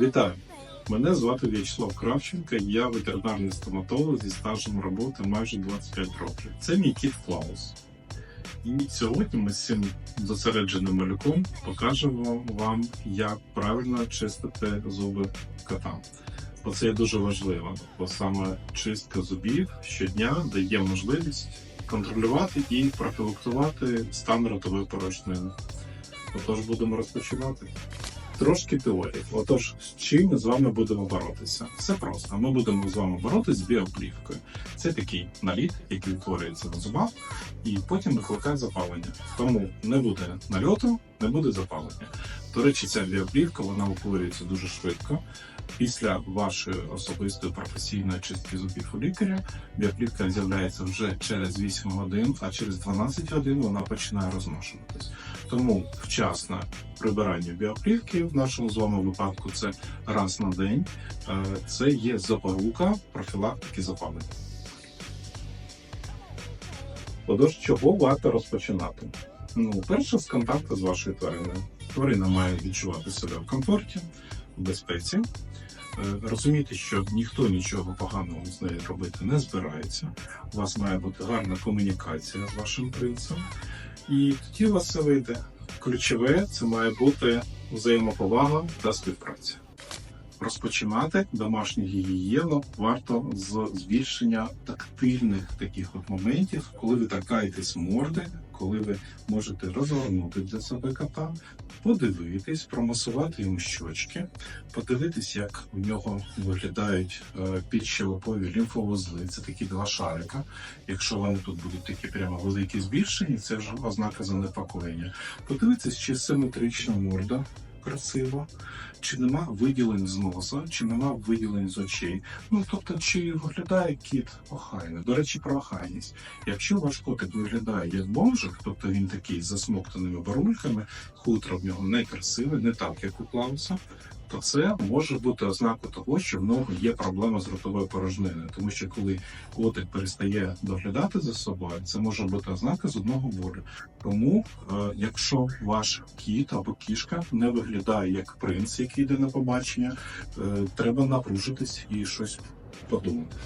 Вітаю! Мене звати В'ячеслав Кравченко, я ветеринарний стоматолог зі стажем роботи майже 25 років. Це мій кіт Клаус. І сьогодні ми з цим зосередженим малюком покажемо вам, як правильно чистити зуби котам. Бо це є дуже важливо, бо саме чистка зубів щодня дає можливість контролювати і профілактувати стан ротової порожнини. Отож будемо розпочинати. Трошки теорії. Отож, з чим ми з вами будемо боротися? Все просто. Ми будемо з вами боротися з біоплівкою. Це такий наліт, який утворюється на зубах, і потім викликає запалення. Тому не буде нальоту, не буде запалення. До речі, ця біоплівка вона утворюється дуже швидко. Після вашої особистої професійної чистки зубів у лікаря біоплівка з'являється вже через 8 годин, а через 12 годин вона починає розношуватись. Тому вчасне прибирання біоплівки в нашому з вами випадку це раз на день. Е, Це є запорука профілактики запалення. Отож, чого варто розпочинати? Ну, перше з контакту з вашою твариною. Тварина має відчувати себе в комфорті, в безпеці. Е, Розуміти, що ніхто нічого поганого з нею робити не збирається. У вас має бути гарна комунікація з вашим принцем. І у вас вийде. Ключове це має бути взаємоповага та співпраця. Розпочинати домашню гігієну варто з збільшення тактильних таких от моментів, коли ви торкаєтесь морди, коли ви можете розгорнути для себе кота, подивитись, промасувати йому щочки, подивитись, як в нього виглядають е, підщелепові лімфовузли. Це такі два шарика. Якщо вони тут будуть такі прямо великі збільшені, це вже ознака занепокоєння. Подивитись, чи симетрична морда красива, чи нема виділень з носа, чи нема виділень з очей. Ну тобто, чи виглядає кіт охайно. До речі, про охайність. Якщо ваш котик виглядає як бомжик, тобто він такий з засмоктаними барульками, хутро в нього не красиве, не так, як у Клауса, то це може бути ознакою того, що в нього є проблема з ротовою порожниною. Тому що коли котик перестає доглядати за собою, це може бути ознака з одного болю. Тому, е, якщо ваш кіт або кішка не виглядає як принц, який йде на побачення, е, треба напружитись і щось подумати.